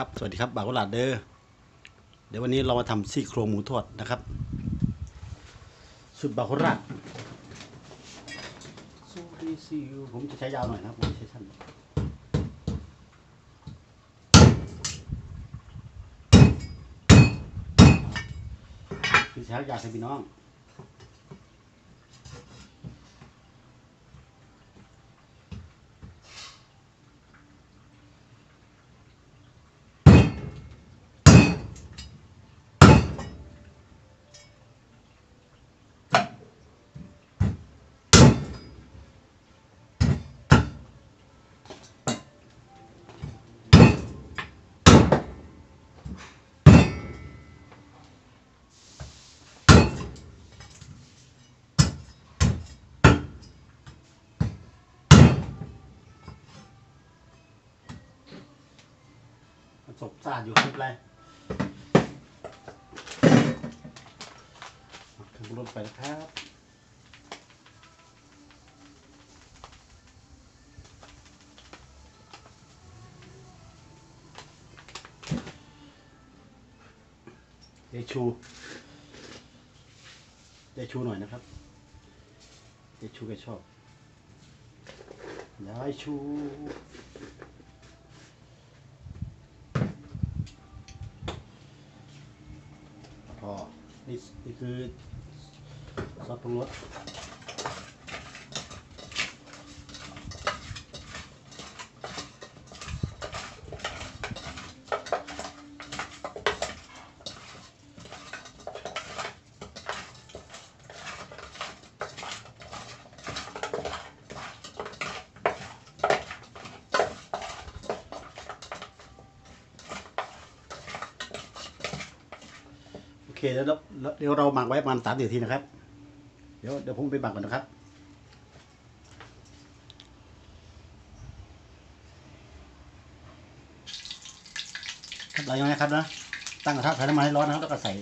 ครับ สวัสดีครับ บ่าวกุหลาบเดอเดี๋ยววันนี้เรามาทำซี่โครงหมูทอดนะครับ สุดบ่าวกุหลาบซูรีซิวผมจะใช้ยาวหน่อยนะครับผมใช้สั้นคือใช้ยาวใช่พี่น้อง ประสบสาดอยู่คลิปอะไรเครื่องรถไปแล้วครับเดชูเดชูหน่อยนะครับเดชูแกชอบยายชู พอ นี่นี่คือซอสปรุงรสโอ เคแล้วเราเดี๋ยวเราหมักไว้ประมาณสามนาทีนะครับ เดี๋ยวเดี๋ยวผมไปหมักก่อนนะครับครับเรายังไงครับนะตั้งกระทะใส่น้ำมันให้ร้อนนะครับแล้วก็ใส่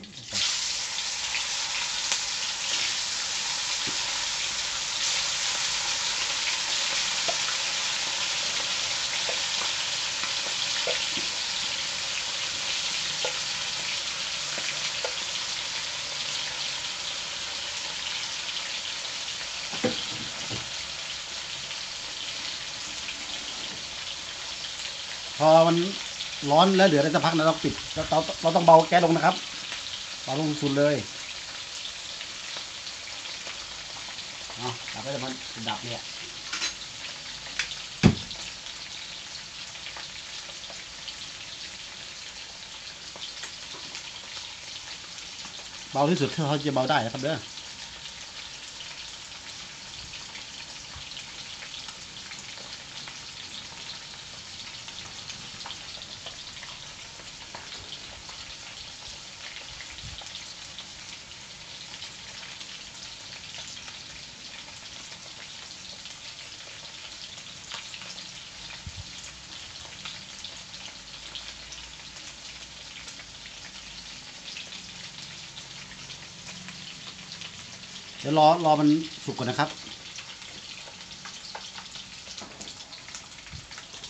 อมันร้อนแล้วเหลือได้สักพักนะเราปิดเราเราเราต้องเบาแก๊สลงนะครับเบาลงสุดเลยเอาดับไปแล้วมันดับเนี่ยเบาที่สุดที่เขาจะเบาได้นะครับเด้อ เดี๋ยวรอรอมันสุกก่อนนะครับ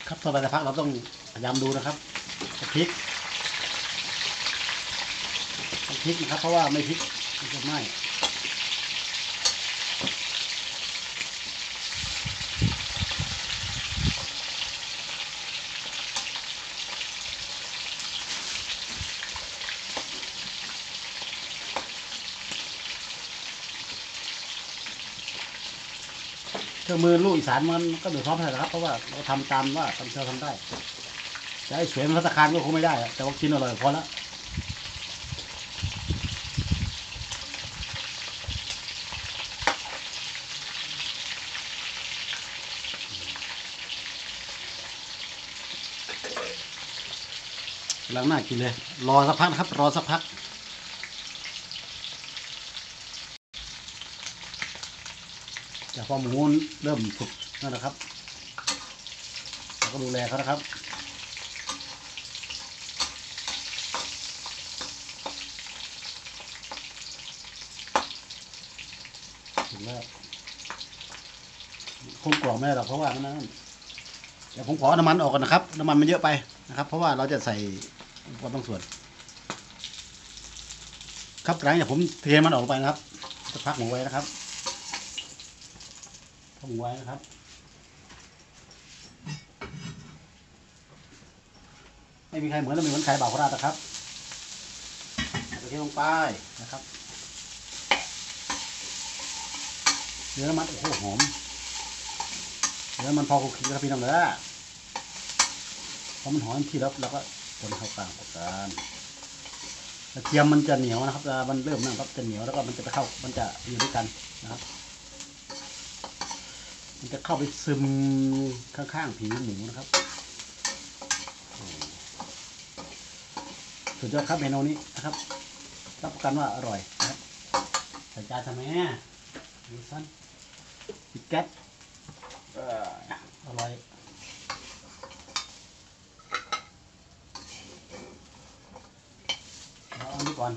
ครับต่อไปสักพักเราต้องพยายามดูนะครับพลิกจะพลิกนะครับเพราะว่าไม่พลิกมันจะไหม้ รื่องมือลูกอีสานมันก็เดือดร้อนเท่าร่ครับ เพราะว่าเราทำตามว่าทำเท่าทำได้จะให้สวยมันพัตตาคารก็คงไม่ได้ แต่ว่ากินอร่อยพอแล้วกำลังน่ากินเลย รอสักพักครับ รอสักพัก จากพอหมูเริ่มสุกนั่นนะครับเราก็ดูแลเขานะครับถึงแล้วคงกรอบไม่ได้หรอกเพราะว่ามันนั่นเดี๋ยวผมขอน้ำมันออกก่อนนะครับน้ำมันมันเยอะไปนะครับ เพราะว่าเราจะใส่อุปกรณ์บางส่วน ครับหลังจากผมเทมันออกไปนะครับจะพักหมูไว้นะครับ พักหมูไว้นะครับไม่มีใครเหมือนและไม่เหมือนใครบ่าวโคราชนะครับเอาไปเทลงไปนะครับเนื้อมันโอ้โหหอมเนื้อมันพอคุกคีกับพี่น้องเลยพอมันหอมที่แล้วเราก็คนเข้ากลางกับกันกระเทียมมันจะเหนียวนะครับเวลามันเริ่มนะครับจะเหนียวแล้วก็มันจะไปเข้ามันจะอยู่ด้วยกันนะครับ มันจะเข้าไปซึมข้างๆผิวหมูนะครับสุดยอดครับเมนูนี้นะครับรับประกันว่าอร่อยนะครับใส่จานทำไมอะดูสั้นปิดแก๊สอร่อยเอาอันนี้ก่อน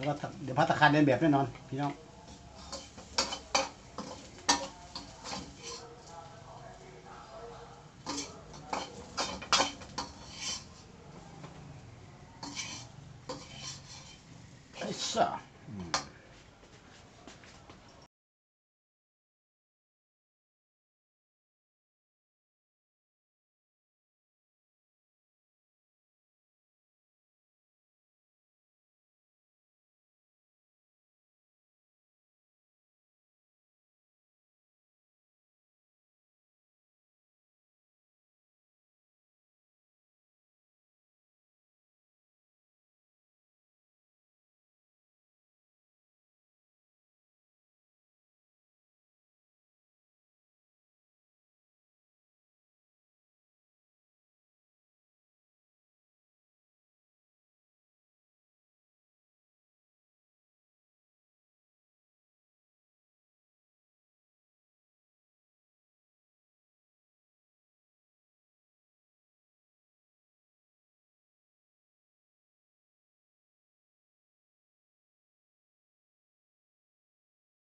ดี๋ยวก็เดี๋ยวพัตตาคารเรียนแบบแน่นอน พี่น้องไอ้ซะ